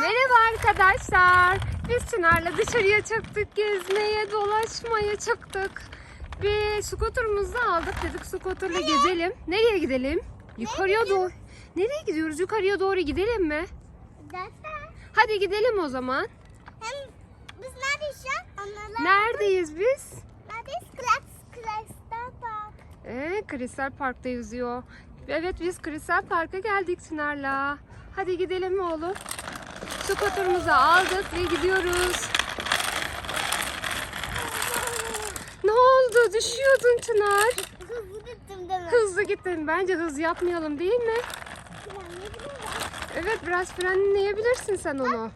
Merhaba arkadaşlar. Biz Çınar'la dışarıya çıktık gezmeye, dolaşmaya çıktık. Bir skuterumuzu aldık. Dedik skuterla gezelim. Nereye gidelim? Yukarıya doğru. Nereye gidiyoruz? Yukarıya doğru gidelim mi? Zaten. Hadi gidelim o zaman. Hem biz neredeyiz şu an? Onlarla Neredeyiz biz? neredeyiz? Klas, Klas'ta bak. Ee, Kristal Park'ta yüzüyor. Evet biz Kristal Park'a geldik Çınar'la. Hadi gidelim oğlum. Skuterumuzu aldık ve gidiyoruz. Ne oldu? Düşüyordun Çınar. Hızlı gittim değil mi? Hızlı gittin. Bence hız yapmayalım değil mi? Evet biraz frenleyebilirsin sen onu.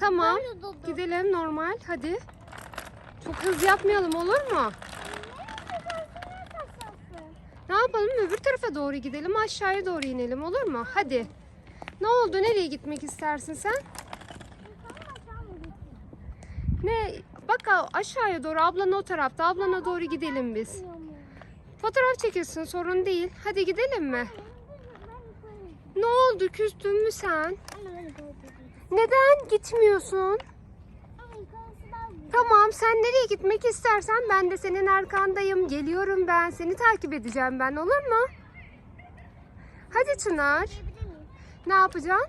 Tamam. Gidelim normal. Hadi. Çok hız yapmayalım olur mu? Ne yapalım? Öbür tarafa doğru gidelim. Aşağıya doğru inelim olur mu? Hadi. Ne oldu? Nereye gitmek istersin sen? Ne? Bak aşağıya doğru. Ablan o tarafta. Ablana doğru gidelim biz. Fotoğraf çekilsin sorun değil. Hadi gidelim mi? Ne oldu? Küstün mü sen? Neden gitmiyorsun? Tamam sen nereye gitmek istersen ben de senin arkandayım. Geliyorum ben. Seni takip edeceğim ben olur mu? Hadi Çınar. Ne yapacaksın?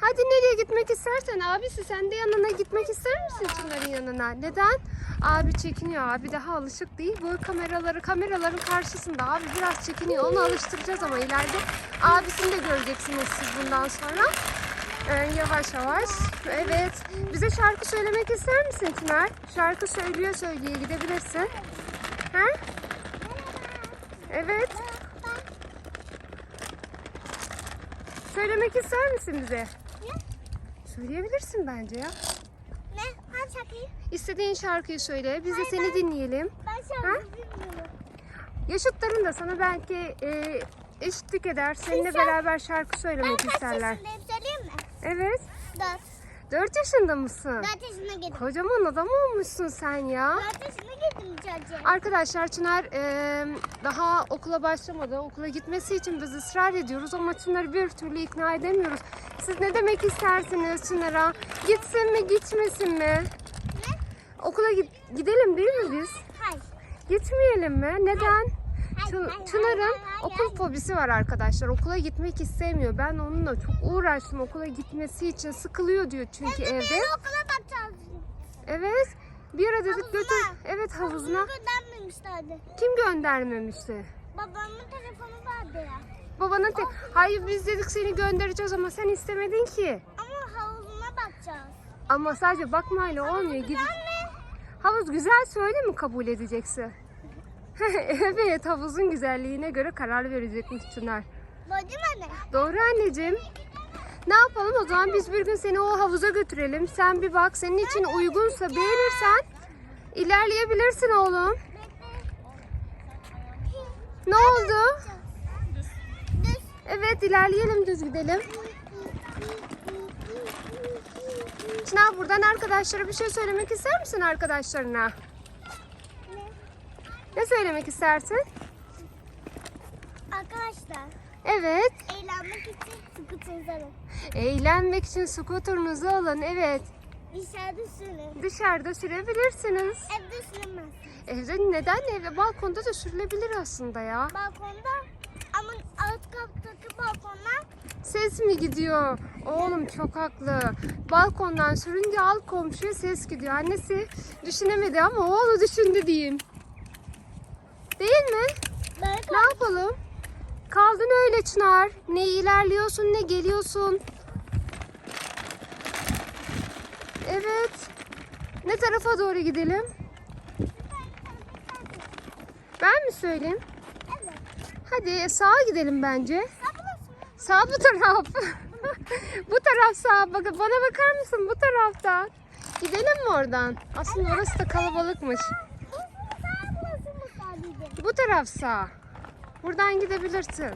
Hadi nereye gitmek istersen abisi sen de yanına gitmek ister misin Çınar'ın yanına? Neden? Abi çekiniyor. Abi daha alışık değil. Bu kameraları kameraların karşısında. Abi biraz çekiniyor. Onu alıştıracağız ama ileride. Abisini de göreceksiniz siz bundan sonra. Ee, yavaş yavaş. Evet. Bize şarkı söylemek ister misin Çınar? Şarkı söylüyor söyleye gidebilirsin. Ha? Evet. Söylemek ister misin bize? Söyleyebilirsin bence ya. Ne? Ha şakayı. İstediğin şarkıyı söyle. Biz de Hayır, seni ben- dinleyelim. Ben şarkı bilmiyorum. Yaşıtların da sana belki e, eşitlik eder. Seninle Sen- beraber şarkı Ben söylemek kaç isterler. yaşındayım söyleyeyim mi? Evet. Dört. 4 yaşında mısın? Dört yaşına girdim. Kocaman adam olmuşsun sen ya. Dört yaşına girdim çocuğa. Arkadaşlar Çınar e, daha okula başlamadı. Okula gitmesi için biz ısrar ediyoruz ama Çınar'ı bir türlü ikna edemiyoruz. Siz ne demek istersiniz Çınar'a? Gitsin mi gitmesin mi? Ne? Okula gidelim değil mi biz? Hayır. Gitmeyelim mi? Neden? Hayır, Hayır, Çınar'ın okul fobisi var arkadaşlar. Okula gitmek istemiyor. Ben onunla çok uğraştım okula gitmesi için. Sıkılıyor diyor çünkü evde. Okula bakacağız. Evet. Bir ara dedik Havuzuna. götür. Evet havuzuna. Göndermemişlerdi. Kim göndermemişti? Babamın telefonu vardı ya. Babanın te- Hayır biz dedik seni göndereceğiz ama sen istemedin ki. Ama havuzuna bakacağız. Ama sadece bakmayla olmuyor. Gidip... Güzel mi? Havuz güzel söyle mi kabul edeceksin? evet havuzun güzelliğine göre karar verecekmiş Çınar. Bacım anne. Doğru anneciğim. Ne yapalım o zaman biz bir gün seni o havuza götürelim. Sen bir bak senin için uygunsa beğenirsen ilerleyebilirsin oğlum. Ne oldu? Evet ilerleyelim düz gidelim. Çınar buradan arkadaşlara bir şey söylemek ister misin arkadaşlarına? Ne söylemek istersin? Arkadaşlar Evet. eğlenmek için skuter alın. Eğlenmek için skuterunuzu alın. Evet. Dışarıda sürün. Dışarıda sürebilirsiniz. Evde sürülmez. Evde neden evde? Balkonda da sürülebilir aslında ya. Balkonda ama alt kattaki balkondan Ses mi gidiyor? Oğlum çok haklı. Balkondan sürünce alt komşuya ses gidiyor. Annesi düşünemedi ama oğlu düşündü diyeyim. Değil mi? böyle Ne yapalım? Kaldın öyle Çınar. Ne ilerliyorsun ne geliyorsun. Evet. Ne tarafa doğru gidelim? Ben mi söyleyeyim? Evet. Hadi sağa gidelim bence. Sağ bu taraf. bu taraf sağ. Bak, bana bakar mısın bu taraftan? Gidelim mi oradan? Aslında orası da kalabalıkmış. Saplasın mı sadece? Bu taraf sağ. Buradan gidebilirsin.